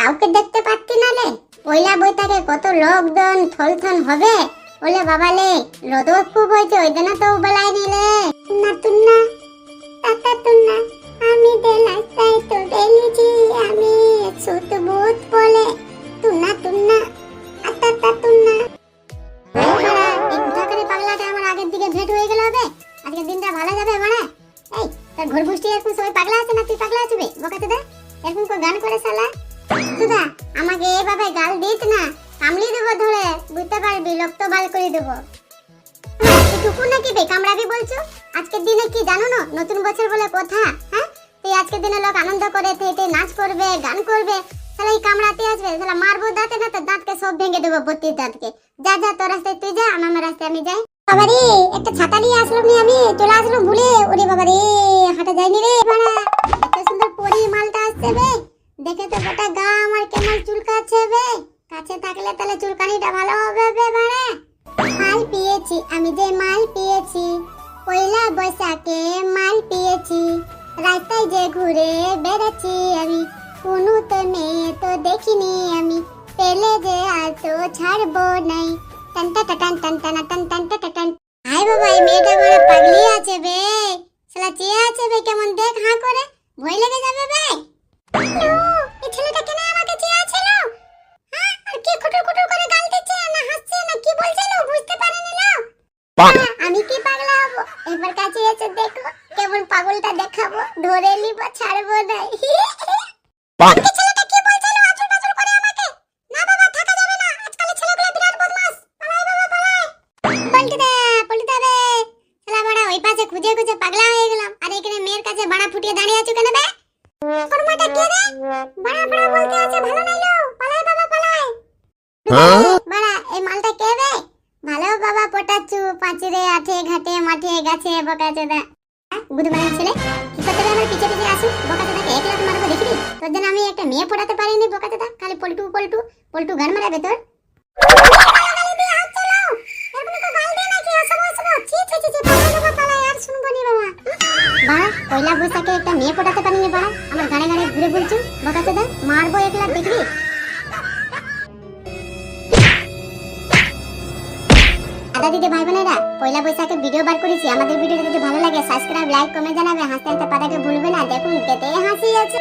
কাউকে দেখতে পাচ্ছি না রে। পয়লা বৈতাকে কত লোকজন থলথন হবে। ওলে বাবা লে রোদ খুব হয়েছে ওই দিনে তো বেলায় নিলে। না তুন্না তাতা তুন্না আমি দেলাস্তায় তো বেলিছি আমি সুত ভূত বলে। তুন্না তুন্না আতাতা তুন্না। এই কোথা করে পাগলাটা আমার আগের দিকে ভেট হয়ে গেল হবে আজকের দিনটা ভালো যাবে মানে। এই তোর এরকম সবাই পাগলা আছে না তুই পাগলা আছিস বোকাতে দা। এরকম গান করে শালা। সুদা আমাকে এভাবে গাল দিস না কামলি দেবো ধরে, বুঝতে পারবি, রক্ত বাল করে দেবো। টুকু নাকি বে কামড়াবি বলছো? আজকের দিনে কি জানো না, নতুন বছর বলে কথা হ্যাঁ? তুই আজকের দিনে লোক আনন্দ করে, থেটে নাচ করবে, গান করবে, তাহলে এই কামড়াতে আসবে, তাহলে মারবো দাঁতে না, তো দাঁতকে সব ভেঙে দেবো বত্রির দাঁতকে। যা যা, তোর রাস্তায় তুই যা আমার রাস্তায় আমি যাই। বাবারে, একটা ছাতা নিয়ে আসলাম নি আমি, চলে আসলাম ভুলে। ওরে বাবারে, হাঁটা যায়নি রে, বাড়া। এত সুন্দর পরি মালটা আসছে বে। দেখে তো গোটা গা আমার কেমন চুলকাচ্ছে বে। কাছে থাকলে তাহলে চুলকানিটা ভালো হবে বে বাড়া। মাল পেয়েছি, আমি যে মাল পেয়েছি, পয়লা বৈশাখে মাল পেয়েছি। রাস্তায় যে ঘুরে বেড়াচ্ছি আমি কোনো তো মেয়ে তো দেখিনি আমি। পেলে যে আর তো ছাড়বো নাই। টান টান টান টান টান আমি কি পাগলা হব? এবার কাছে এসে দেখো কেমন পাগলটা দেখাবো ধরে নিব ছাড়বো না। ছেলেটা কি বলছে লো আজল করে আমাকে। না বাবা থাকা যাবে না। আজকাল ছেলেগুলো বিরাট বদমাস। পালাই বাবা পালাই। পল্টু দে পল্টু দে শালা বড়া ওই পাশে খুঁজে খুঁজে পাগলা হয়ে গেলাম। আর এখানে মেয়ের কাছে বাড়া ফুটিয়ে দাঁড়িয়ে আছো কেন বে? কর্মাটা কে রে? বাড়া বাড়া বলতে আছে ভালো নাই লো পালাই বাবা পালাই। হ্যাঁ? বাড়া এই মালটা কে ভালো পটাচ্ছু পাঁচিরে আঠে ঘাটে মাঠে গাছে বকাচে দা বুধবারের ছেলে? কি করতে আমার পিছে পিছে আসুক বকাচে দাকে এক লাখ মারবো দেখিবি তোর জন্য আমি একটা মেয়ে পটাতে পারিনি বকাচে দা খালি পল্টু পল্টু পল্টু গান মারাবে তোর। পয়লা বৈশাখে একটা মেয়ে পটাতে পারিনি বাড়া। আমার গাড়ে গাড়ে ঘুরে বলছো বকাতে দা মারবো এক লাখ দেখবি দাদা দিদি ভাই বোনেরা পয়লা বৈশাখে ভিডিও বার করেছি, আমাদের ভিডিওটা যদি ভালো লাগে সাবস্ক্রাইব লাইক কমেন্ট জানাবে। হাসতে হাসতে পাতাকে ভুলবে না। দেখুন কেটে হাসি আছে।